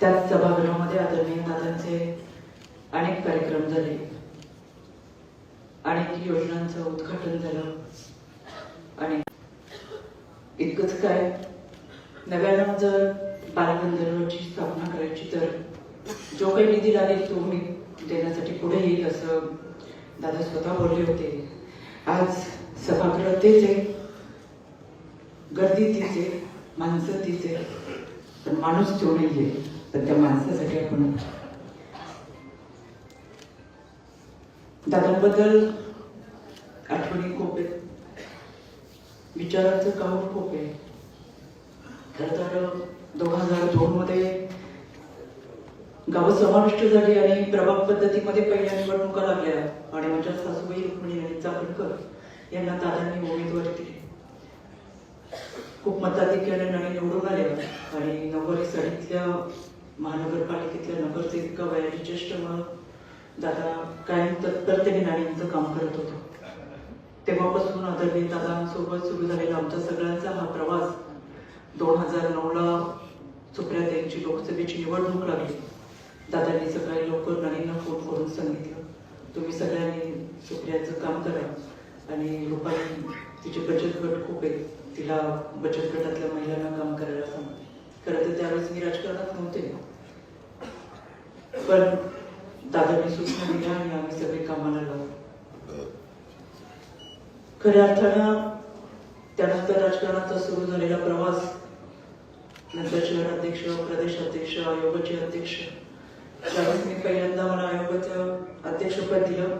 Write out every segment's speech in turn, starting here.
त्याच सभागृहामध्ये आदरणीय दादांचे अनेक कार्यक्रम झाले. अनेक योजनांचं उद्घाटन झालं. आणि इतकंच काय नव्यानं जर बालगंधर्वाची स्थापना करायची तर जो काही निधी लागेल तो मी देण्यासाठी पुढे येईल असं दादा स्वतः बोलले होते. आज सभागृह तेच आहे गर्दी तीच आहे माणसं तीच आहे पण माणूस तो नाहीये. तर त्या माणसासाठी आपण दादाबद्दल आठवणी खूप आहेत. विचारांचं काम खूप आहे? खरं तर दोन हजार दोन मध्ये गावं समाविष्ट झाली आणि प्रभाग पद्धतीमध्ये पहिल्या निवडणुका लागल्या. आणि माझ्या सासूबाई रुक्मिणी आणि चाकणकर यांना दादांनी उमेदवारी दिली. खूप मताधिक्याने आणि निवडून आल्या आणि नववारी साडीतल्या महानगरपालिकेतल्या नगरसेविका वयाची ज्येष्ठ म्हणून दादा कायम तत्परतेने नाण्यांचं काम करत होतो. तेव्हापासून आदरणीय दादांसोबत सुरू झालेला आमचा सगळ्यांचा हा प्रवास दोन हजार नऊला सुप्रियात यांची लोकसभेची निवडणूक लागली. दादांनी सकाळी लवकर नाणींना फोन करून सांगितलं तुम्ही सगळ्यांनी सुप्रियाचं काम करा आणि लोकांनी तिचे बचत गट खूप आहेत तिला बचत गटातल्या महिलांना काम करायला सांग. खरं तर त्यावेळेस मी राजकारणात नव्हते. पण दादांनी सूचना दिल्या आणि आम्ही सगळे कामाला लागलो. खऱ्या अर्थानं त्यानंतर राजकारणाचा सुरू झालेला प्रवास नंतर शहराध्यक्ष प्रदेशाध्यक्ष आयोगाचे अध्यक्ष त्यावेळेस मी पहिल्यांदा मला आयोगाचं अध्यक्षपद दिलं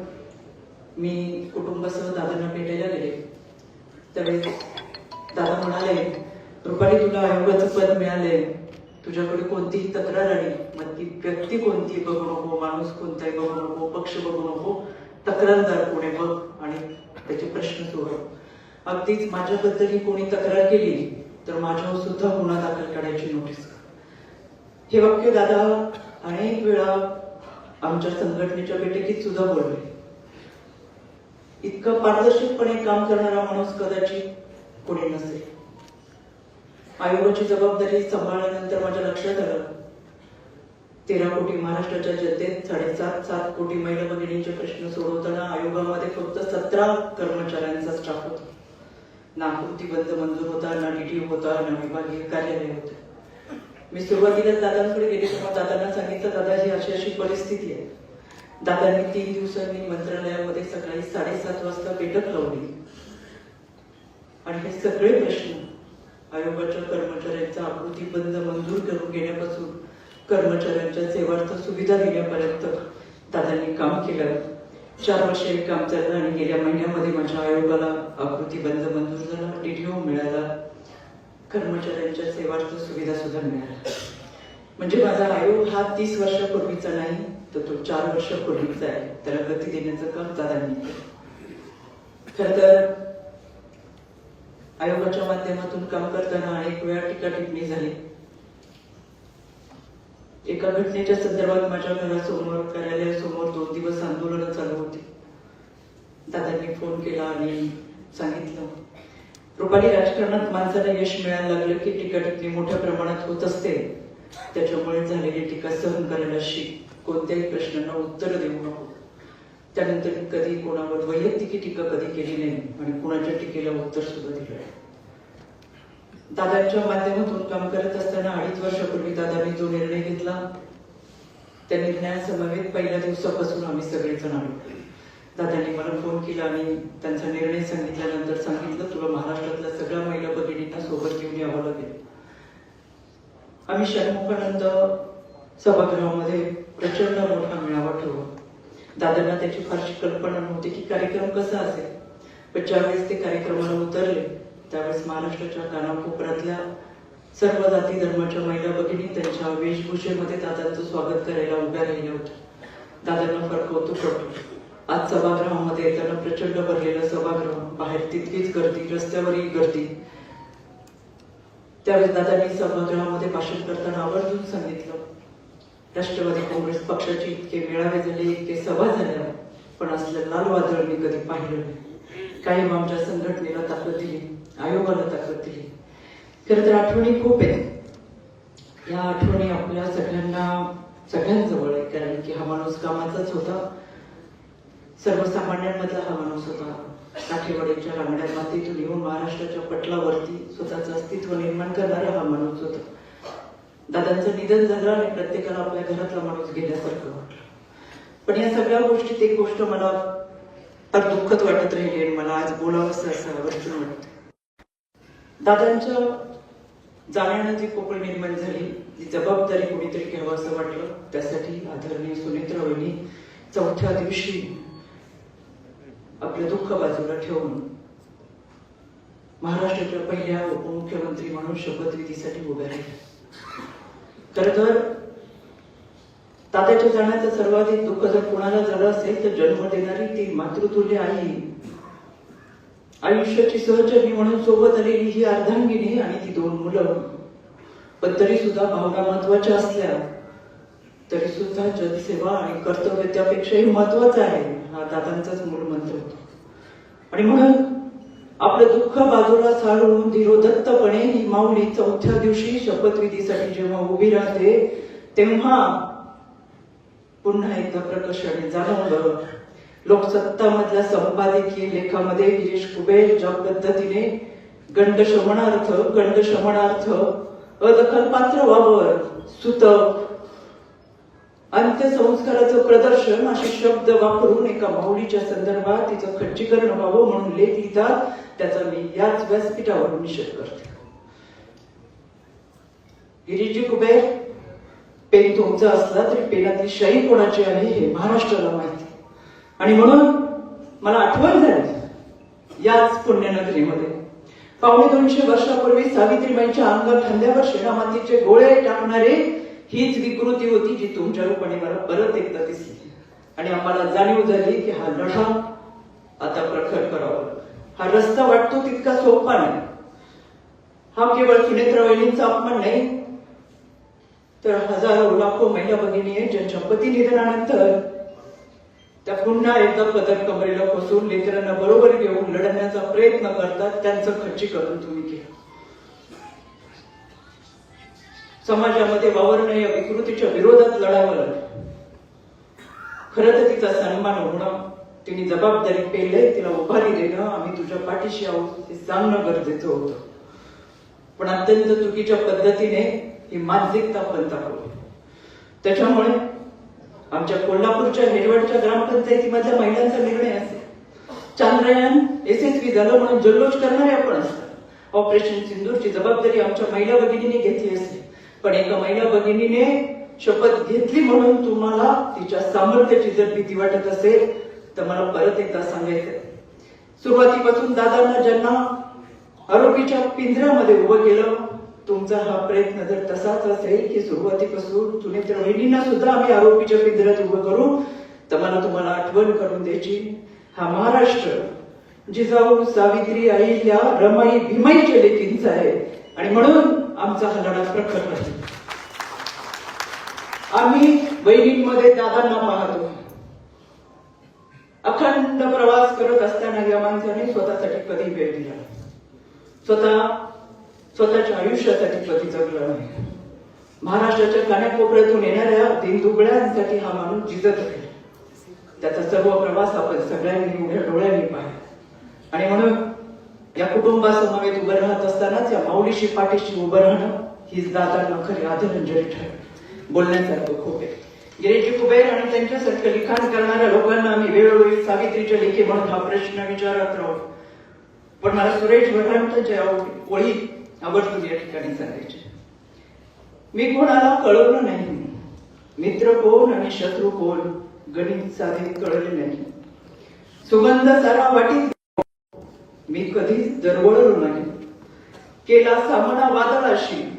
मी कुटुंबासह दादांना भेटायला गेले. त्यावेळेस दादा म्हणाले रुपाली तुला आयोगाचं पद मिळालंय. तुझ्याकडे कोणतीही तक्रार आली मग ती व्यक्ती कोणती बघू नको माणूस कोणताही बघू नको पक्ष बघू नको तक्रारदार कोणी बघ आणि त्याचे प्रश्न सोडव. अगदीच माझ्याबद्दल कोणी तक्रार केली तर माझ्यावर सुद्धा गुन्हा दाखल करायची नोटीस हे वाक्य दादा अनेक वेळा आमच्या संघटनेच्या बैठकीत सुद्धा बोलले. इतकं पारदर्शकपणे काम करणारा माणूस कदाचित कोणी नसेल. आयोगाची जबाबदारी सांभाळल्यानंतर माझ्या लक्षात आलं. तेरा कोटी महाराष्ट्राच्या जनतेत साडेसात सात कोटी महिला भगिनींचे प्रश्न सोडवताना आयोगामध्ये फक्त सतरा कर्मचाऱ्यांचा स्टाफ होता. ना बंद मंजूर होता ना डीटीओ होता ना विभागीय कार्यालय होते. मी सुरुवातीला दादांकडे गेले तेव्हा दादांना सांगितलं दादा ही अशी अशी परिस्थिती आहे. दादांनी तीन दिवसांनी मंत्रालयामध्ये सकाळी साडेसात वाजता बैठक लावली. आणि हे सगळे प्रश्न आयोगाच्या कर्मचाऱ्यांचा आकृती बंद मंजूर करून घेण्यापासून कर्मचाऱ्यांच्या सेवार्थ सुविधा देण्यापर्यंत दादांनी काम केलं. चार वर्ष काम चाललं आणि गेल्या महिन्यामध्ये माझ्या आयोगाला आकृती बंद मंजूर झाला डीडीओ मिळाला. कर्मचाऱ्यांच्या सेवार्थ सुविधा सुद्धा मिळाल्या. म्हणजे माझा आयोग हा तीस वर्षापूर्वीचा नाही तर तो चार वर्षापूर्वीचा आहे. त्याला गती देण्याचं काम दादांनी केलं. खर तर आयोगाच्या माध्यमातून काम करताना अनेक वेळा टीका टिप्पणी झाली. एका घटनेच्या संदर्भात माझ्या घरासमोर कार्यालयासमोर दोन दिवस आंदोलन चालू होते. दादांनी फोन केला आणि सांगितलं रुपाली राजकारणात माणसाला यश मिळायला लागलं की टीका टिप्पणी मोठ्या प्रमाणात होत असते. त्याच्यामुळे झालेली टीका सहन करायला शिक कोणत्याही प्रश्नांना उत्तर देऊ नको. त्यानंतर कधी कोणावर वैयक्तिक टीका कधी केली नाही आणि कुणाच्या टीकेला उत्तर सुद्धा दिलं नाही. दादांच्या माध्यमातून काम करत असताना अडीच वर्षापूर्वी दादांनी जो निर्णय घेतला त्या निर्णयासमवेत पहिल्या दिवसापासून आम्ही सगळेजण आलो. दादांनी मला फोन केला आणि त्यांचा निर्णय सांगितल्यानंतर सांगितलं तुला महाराष्ट्रातल्या सगळ्या महिला भगिनींना सोबत घेऊन यावं लागेल. आम्ही षण्मुखानंद सभागृहामध्ये प्रचंड मोठा मेळावा ठेवला. दादांना त्याची फारशी कल्पना नव्हती की कार्यक्रम कसा असेल. पण ज्यावेळेस ते कार्यक्रमाला उतरले त्यावेळेस महाराष्ट्राच्या कानाकोपऱ्यातल्या सर्व जाती धर्माच्या महिला भगिनी त्यांच्या वेशभूषेमध्ये दादांचं स्वागत करायला उभ्या राहिल्या होत्या. दादांना फार कौतुक वाटलं. आज सभागृहामध्ये येताना प्रचंड भरलेलं सभागृह बाहेर तितकीच गर्दी रस्त्यावरही गर्दी. त्यावेळेस दादांनी सभागृहामध्ये भाषण करताना आवर्जून सांगितलं राष्ट्रवादी काँग्रेस पक्षाचे इतके मेळावे झाले इतके सभा झाल्या पण असलं लाल वादळ मी कधी पाहिलं नाही. कायम आमच्या संघटनेला ताकद दिली आयोगाला ताकद दिली. खरं तर आठवणी खूप आहेत. या आठवणी आपल्या सगळ्यांना सगळ्यांजवळ आहे कारण की हा माणूस कामाचाच होता. सर्वसामान्यांमधला हा माणूस होता. काठेवाडीच्या रांगड्या मातीतून येऊन महाराष्ट्राच्या पटलावरती स्वतःचं अस्तित्व निर्माण करणारा हा माणूस होता. दादांचं निधन झालं आणि प्रत्येकाला आपल्या घरातला माणूस गेल्यासारखं वाटलं. पण या सगळ्या गोष्टीत एक गोष्ट मला फार दुःखद वाटत राहिली आणि मला आज बोलावंसं असं आवर्जून वाटतं दादांच्या जाण्यानं जी पोकळ निर्माण झाली ती जबाबदारी कोणीतरी घ्यावं असं वाटलं त्यासाठी आदरणीय सुनेत्रा वहिनी चौथ्या दिवशी आपलं दुःख बाजूला ठेवून महाराष्ट्राच्या पहिल्या उपमुख्यमंत्री म्हणून शपथविधीसाठी उभ्या राहिल्या. खर तर तात्याच्या जाण्याचं सर्वाधिक दुःख जर कोणाला झालं असेल तर जन्म देणारी ती मातृतुल्य आई. आयुष्याची सहचरणी म्हणून सोबत आलेली ही अर्धांगिनी आणि ती दोन मुलं. पण तरी सुद्धा भावना महत्त्वाच्या असल्या तरी सुद्धा जनसेवा आणि कर्तव्य त्यापेक्षाही महत्वाचं आहे हा दादांचाच मूळ मंत्र होतो. आणि म्हणून आपलं दुःख बाजूला सारून धीरोदत्तपणे ही माऊली चौथ्या दिवशी शपथविधीसाठी जेव्हा उभी राहते तेव्हा पुन्हा एकदा प्रकर्षाने जाणवलं. लोकसत्ता मधल्या संपादकीय लेखामध्ये गिरीश कुबेर ज्या पद्धतीने गंडशमनार्थ गंडशमनार्थ अदखलपात्र वावर सुतक अंत्यसंस्काराचं प्रदर्शन असे शब्द वापरून एका माऊलीच्या संदर्भात तिचं खच्चीकरण व्हावं म्हणून लेख लिहितात. त्याचा मी याच व्यासपीठावरून निषेध करते. गिरीजी कुबेर पेन तुमचा असला तरी पेनातली शाही कोणाची आहे हे महाराष्ट्राला माहिती. आणि म्हणून मला आठवण झाली याच पुण्यनगरीमध्ये. पावणे दोनशे वर्षापूर्वी सावित्रीबाईंच्या अंगात खांद्यावर शेणामातीचे गोळे टाकणारे हीच विकृती होती जी तुमच्या रूपाने मला परत एकदा दिसली. आणि आम्हाला जाणीव झाली की हा लढा आता प्रखर करावा. हा रस्ता वाटतो तितका सोपा नाही. हा केवळ सुनेत्रा वहिनींचा अपमान नाही तर हजारो लाखो महिला भगिनी आहेत ज्यांच्या पती निधनानंतर त्या पुन्हा एकदा पदर कमरेला फसून लेकरांना बरोबर घेऊन लढण्याचा प्रयत्न करतात त्यांचं खच्चीकरण तुम्ही केला. समाजामध्ये वावरणं या विकृतीच्या विरोधात लढावं. लागलं खरं तर तिचा सन्मान होणं तिने जबाबदारी पेलय तिला उभारी देणं आम्ही तुझ्या पाठीशी आहोत हे सांगणं गरजेचं होतं. पण अत्यंत चुकीच्या पद्धतीने ही मानसिकता पण त्याच्यामुळे आमच्या कोल्हापूरच्या हेडवडच्या ग्रामपंचायतीमधल्या महिलांचा निर्णय असेल. चांद्रयान यशस्वी झालं म्हणून जल्लोष करणारे आपण असतात. ऑपरेशन सिंदूरची जबाबदारी आमच्या महिला भगिनीने घेतली असेल. पण एका महिला भगिनीने शपथ घेतली म्हणून तुम्हाला तिच्या सामर्थ्याची जर भीती वाटत असेल तर मला परत एकदा सांगायचं सुरुवातीपासून दादांना ज्यांना आरोपीच्या पिंजऱ्यामध्ये उभं केलं तुमचा हा प्रयत्न जर तसाच असेल की सुरुवातीपासून सुनेत्र वहिनींना सुद्धा आम्ही आरोपीच्या पिंजऱ्यात उभं करू तर मला तुम्हाला आठवण करून द्यायची. हा महाराष्ट्र जिजाऊ सावित्री अहिल्या रमाई भीमाईच्या लेखींचा आहे. आणि म्हणून आमचा हा लढा प्रखर नाही आम्ही बहिणींमध्ये दादांना पाहतो. अखंड प्रवास करत असताना या माणसाने स्वतःसाठी कधी वेळ दिला. स्वतः स्वतःच्या आयुष्यासाठी कधी जगला. नाही महाराष्ट्राच्या कानाकोपऱ्यातून येणाऱ्या दिनदुबळ्यांसाठी हा माणूस जिजत आहे. त्याचा सर्व प्रवास आपण सगळ्यांनी उघड्या डोळ्यांनी पाहिला. आणि म्हणून या कुटुंबासमवेत उभं राहत असतानाच या माऊलीशी पाठीशी उभं राहणं हीच दादांना खरी आदरांजली ठरेल. बोलण्यासारखं खूप आहे. गिरीजी कुबेर आणि त्यांच्यासारखं लिखाण करणाऱ्या लोकांना आम्ही वेळोवेळी सावित्रीच्या लेखी म्हणून हा प्रश्न विचारत राहू. पण मला सुरेश भटरांच्या ओळी आवर्जून या ठिकाणी सांगायचे. मी कोणाला कळवलं नाही. मित्र कोण आणि शत्रू कोण? गणित साधे कळले नाही. सुगंध सारा वाटी मी कधीच दरवळलो नाही. केला सामना वादळाशी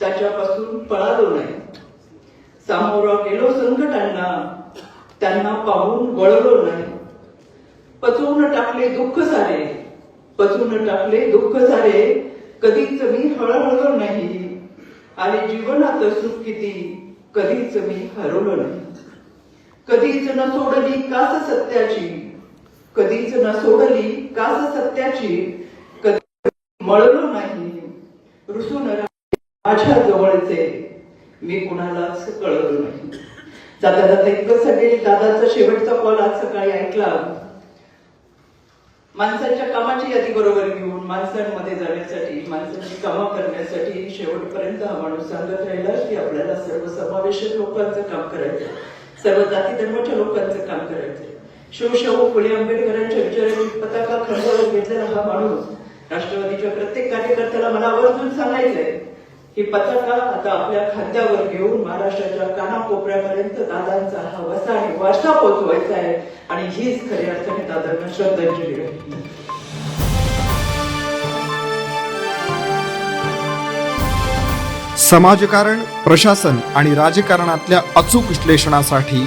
त्याच्यापासून पळालो नाही. सामोरा गेलो संकटांना त्यांना पाहून वळलो नाही. पचवून टाकले दुःख सारे पचवून टाकले दुःख सारे. कधीच मी हळहळलो नाही. आणि जीवनात सुख किती कधीच मी हरवलो नाही. कधीच न सोडली कास सत्याची कधीच न सोडली कास सत्याची कधी मळलो नाही रुसून माझ्या जवळचे मी कुणालाच कळवलं नाही. जाता जाता इतकं सगळे दादाचा शेवटचा कॉल आज सकाळी ऐकला. माणसांच्या कामाची यादी बरोबर घेऊन माणसांमध्ये जाण्यासाठी माणसांची कामं करण्यासाठी शेवटपर्यंत हा माणूस सांगत राहिला की आपल्याला सर्व समावेशक लोकांचं काम करायचं सर्व जाती धर्माच्या लोकांचं काम करायचं शिवशाहू फुले आंबेडकरांच्या विचारांनी पताका खांद्यावर घेतलेला हा माणूस राष्ट्रवादीच्या प्रत्येक कार्यकर्त्याला मला आवर्जून सांगायचंय ही पताका आता आपल्या खांद्यावर घेऊन महाराष्ट्राच्या कानाकोपऱ्यापर्यंत दादांचा हा वसा आणि वारसा पोहोचवायचा आहे आणि हीच खऱ्या अर्थाने दादांना श्रद्धांजली आहे. समाजकारण प्रशासन आणि राजकारणातल्या अचूक विश्लेषणासाठी